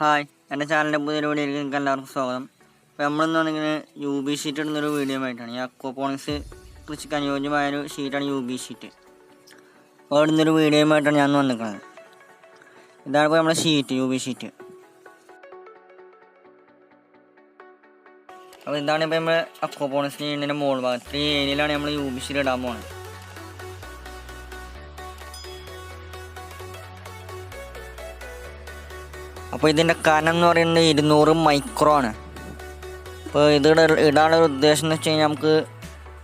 Hi എന്റെ ചാനലിന്റെ പുതിയൊരു വീഡിയോയിലേക്ക് നിങ്ങൾക്ക് എല്ലാവർക്കും സ്വാഗതം. അപ്പോൾ നമ്മളിന്ന് പറഞ്ഞിങ്ങനെ യു ബി ഷീറ്റ് ഇടുന്നൊരു വീഡിയോ ആയിട്ടാണ്. ഈ അക്വപോണിക്സ് കൃഷിക്ക് അനുയോജ്യമായൊരു ഷീറ്റാണ് യു ബി ഷീറ്റ് അപ്പോൾ ഇടുന്നൊരു ആയിട്ടാണ് ഞാൻ വന്നിരിക്കുന്നത്. ഇതാണ് ഇപ്പോൾ നമ്മുടെ ഷീറ്റ് യു ബി ഷീറ്റ് അപ്പോൾ ഇതാണ് ഇപ്പോൾ നമ്മൾ അക്വപോണിക്സ് ചെയ്യുന്നതിന്റെ മോൾ ഭാഗത്ത് ഈ ഏരിയയിലാണ് നമ്മൾ യു ബി ഷീറ്റ് ഇടാൻ പോകുന്നത് അപ്പോൾ ഇതിന്റെ കനം എന്ന് പറയുന്നത് ഇരുന്നൂറ് മൈക്രോ ആണ് അപ്പോൾ ഇത് ഇട- ഇടാനുള്ള ഉദ്ദേശം എന്ന് വെച്ച് കഴിഞ്ഞാൽ നമുക്ക്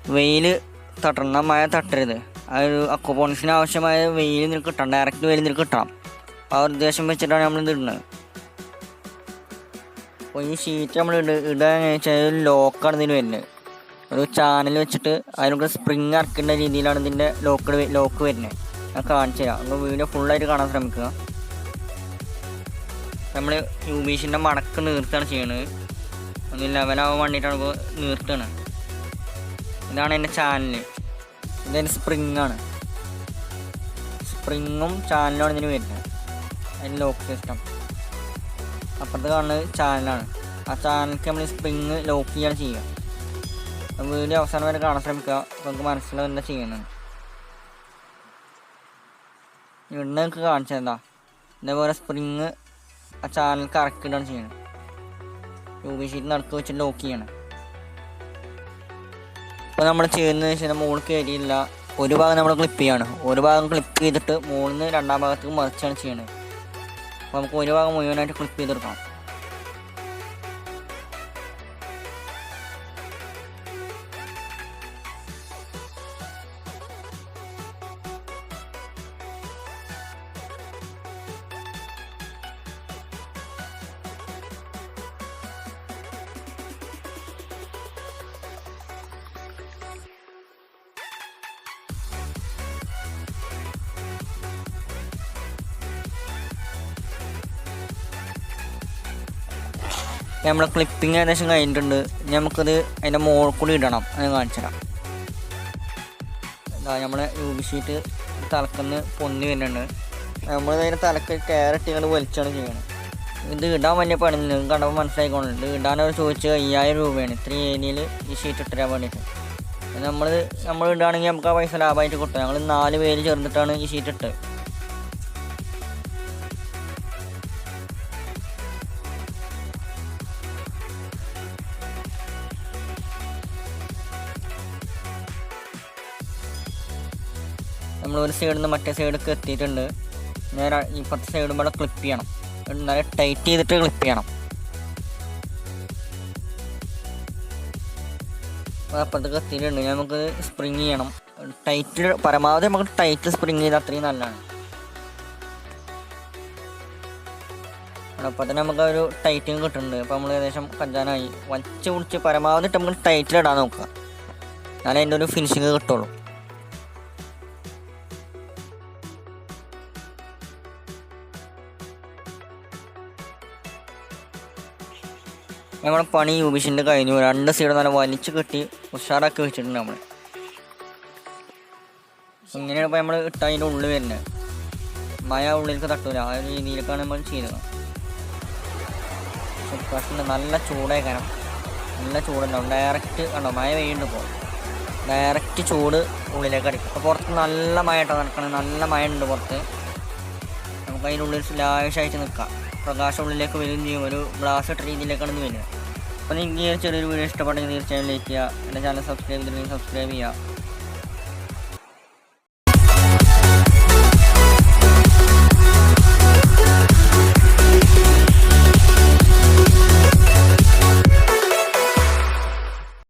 വെയിൽ തട്ടണം മഴ തട്ടരുത്. ആ ഒരു അക്വപോണിക്സിന് ആവശ്യമായ വെയിൽ നിനക്ക് കിട്ടണം ഡയറക്റ്റ് വെയിൽ നിനക്ക് കിട്ടണം. ആ ഒരു ഉദ്ദേശം വെച്ചിട്ടാണ് നമ്മൾ ഇത് ഇടുന്നത്. അപ്പോൾ ഈ ഷീറ്റ് നമ്മൾ ഇട ഇടുകയെന്ന് വെച്ചാൽ ഒരു ലോക്കാണ് ഇതിന് വരുന്നത്. ഒരു ചാനൽ വെച്ചിട്ട് അതിനൊക്കെ സ്പ്രിങ് ഇറക്കേണ്ട രീതിയിലാണ് ഇതിന്റെ ലോക്ക് ലോക്ക് വരുന്നത്. ഞാൻ കാണിച്ചു തരാം അപ്പോൾ വീഡിയോ ഫുള്ളായിട്ട് കാണാൻ ശ്രമിക്കുക. നമ്മൾ യു മണക്ക് നീർത്താണ് ചെയ്യണത്. ഒന്ന് ലെവലാവാൻ വേണ്ടിയിട്ടാണ് ഇപ്പോൾ നീർത്താണ്. ഇതാണ് എന്റെ ചാനൽ ഇതെന്റെ സ്പ്രിങ് ആണ്. സ്പ്രിങ്ങും ചാനലുമാണ് ഇതിന് വരുന്നത്. അതിന്റെ ലോക്ക് സിസ്റ്റം അപ്പുറത്ത് കാണുന്നത് ചാനലാണ് ആ ചാനലിക്ക് നമ്മൾ സ്പ്രിങ് ലോക്ക് ചെയ്യാണ് ചെയ്യുക. വീട് അവസാനം വരെ കാണാൻ ശ്രമിക്കുക. നമുക്ക് മനസ്സിലാവും എന്താ ചെയ്യുന്നത്. ഇവിടെ നിങ്ങൾക്ക് കാണിച്ചതാ ഇതേപോലെ സ്പ്രിങ് ആ ചാനൽ കറക്കിയിട്ടാണ് ചെയ്യണത് യു ബി ഷീറ്റ് നടക്കുക വെച്ച് ലോക്ക് ചെയ്യണം. ഇപ്പോൾ നമ്മൾ ചെയ്യുന്നത് വെച്ചാൽ മുകളിൽ കയറിയില്ല ഒരു ഭാഗം നമ്മൾ ക്ലിപ്പ് ചെയ്യാണ്. ഒരു ഭാഗം ക്ലിപ്പ് ചെയ്തിട്ട് മുകളിൽ നിന്ന് രണ്ടാം ഭാഗത്തേക്ക് മറിച്ചാണ് ചെയ്യണത് അപ്പോൾ നമുക്ക് ഒരു ഭാഗം മുഴുവനായിട്ട് ക്ലിപ്പ് ചെയ്തെടുക്കണം. നമ്മൾ ക്ലിപ്പിംഗ് ഏകദേശം കഴിഞ്ഞിട്ടുണ്ട്. നമുക്കത് അതിന്റെ മുകളിൽ കൂടി ഇടണം. അത് കാണിച്ചു തരാം. ഇതാ നമ്മളെ ബി ഷീറ്റ് തലക്കുന്ന് പൊന്നി വരുന്നുണ്ട്. നമ്മൾ അതിന്റെ തലക്ക് കയറിട്ട് ഇങ്ങനെ വലിച്ചാണ് ചെയ്യണം ഇത് ഇടാൻ വലിയ പണി നിങ്ങൾക്ക് കണ്ടപ്പോൾ മനസ്സിലായിക്കോളുണ്ട് ഇത് ഇടാനവർ ചോദിച്ചത് അയ്യായിരം രൂപയാണ്. ഇത്രയും ഏരിയയിൽ ഈ ഷീറ്റ് ഇട്ടരാൻ വേണ്ടിയിട്ട്. നമ്മൾ നമ്മൾ ഇടുകയാണെങ്കിൽ നമുക്ക് ആ പൈസ ലാഭമായിട്ട് കിട്ടും. ഞങ്ങൾ നാല് പേര് ചേർന്നിട്ടാണ് ഈ ഷീറ്റ് ഇട്ടത്. നമ്മൾ ഒരു സൈഡിൽ നിന്ന് മറ്റേ സൈഡിലേക്ക് എത്തിയിട്ടുണ്ട്. നേരെ ഇപ്പുറത്തെ സൈഡും കൂടെ ക്ലിപ്പ് ചെയ്യണം. നല്ല ടൈറ്റ് ചെയ്തിട്ട് ക്ലിപ്പ് ചെയ്യണം. അപ്പുറത്തേക്ക് എത്തിയിട്ടുണ്ട്. നമുക്ക് സ്പ്രിങ് ചെയ്യണം. ടൈറ്റ് പരമാവധി നമുക്ക് ടൈറ്റ് സ്പ്രിങ് ചെയ്ത് അത്രയും നല്ലതാണ്. അപ്പോൾ തന്നെ നമുക്ക് ഒരു ടൈറ്റിങ് കിട്ടുന്നുണ്ട്. അപ്പോൾ നമ്മൾ ഏകദേശം കഞ്ചാനായി വച്ച് പിടിച്ച് പരമാവധി നമുക്ക് ടൈറ്റിലിടാൻ നോക്കുക. എന്നാലേ അതിന്റെ ഒരു ഫിനിഷിങ് കിട്ടുള്ളൂ. നമ്മുടെ പണി യൂബിഷിന്റെ കഴിഞ്ഞു. രണ്ട് സൈഡ് നല്ല വലിച്ചു കെട്ടി ഉഷാറാക്കി വെച്ചിട്ടുണ്ട് നമ്മൾ ഇങ്ങനെയാണ് ഇപ്പോൾ നമ്മൾ ഇട്ട അതിന്റെ ഉള്ളിൽ വരുന്നത് മഴ ഉള്ളിലേക്ക് തട്ടൂല. ആ ഒരു രീതിയിലേക്കാണ് നമ്മൾ ചെയ്തത് പ്രശ്നം നല്ല ചൂടേക്കണം നല്ല ചൂടുണ്ടാവും ഡയറക്റ്റ് കണ്ടോ? മഴ വെയ്യുന്നുണ്ട് ഇപ്പോൾ ഡയറക്റ്റ് ചൂട് ഉള്ളിലേക്ക് അടിക്കും. അപ്പോൾ പുറത്ത് നല്ല മഴ കേട്ടോ നടക്കണം. നല്ല മഴ ഉണ്ട് പുറത്ത്. നമുക്ക് അതിനുള്ളിൽ ലാവശ്യമായിട്ട് നിൽക്കാം. പ്രകാശം ഉള്ളിലേക്ക് വരികയും ചെയ്യും ഒരു ഗ്ലാസ് ഇട്ട രീതിയിലേക്കാണ് വരുന്നത് അപ്പോൾ നിങ്ങൾ ചെറിയൊരു വീഡിയോ ഇഷ്ടപ്പെട്ടെങ്കിൽ തീർച്ചയായും ലൈക്ക് ചെയ്യുക. എന്റെ ചാനൽ സബ്സ്ക്രൈബ് ചെയ്തിട്ടുണ്ടെങ്കിൽ സബ്സ്ക്രൈബ് ചെയ്യുക.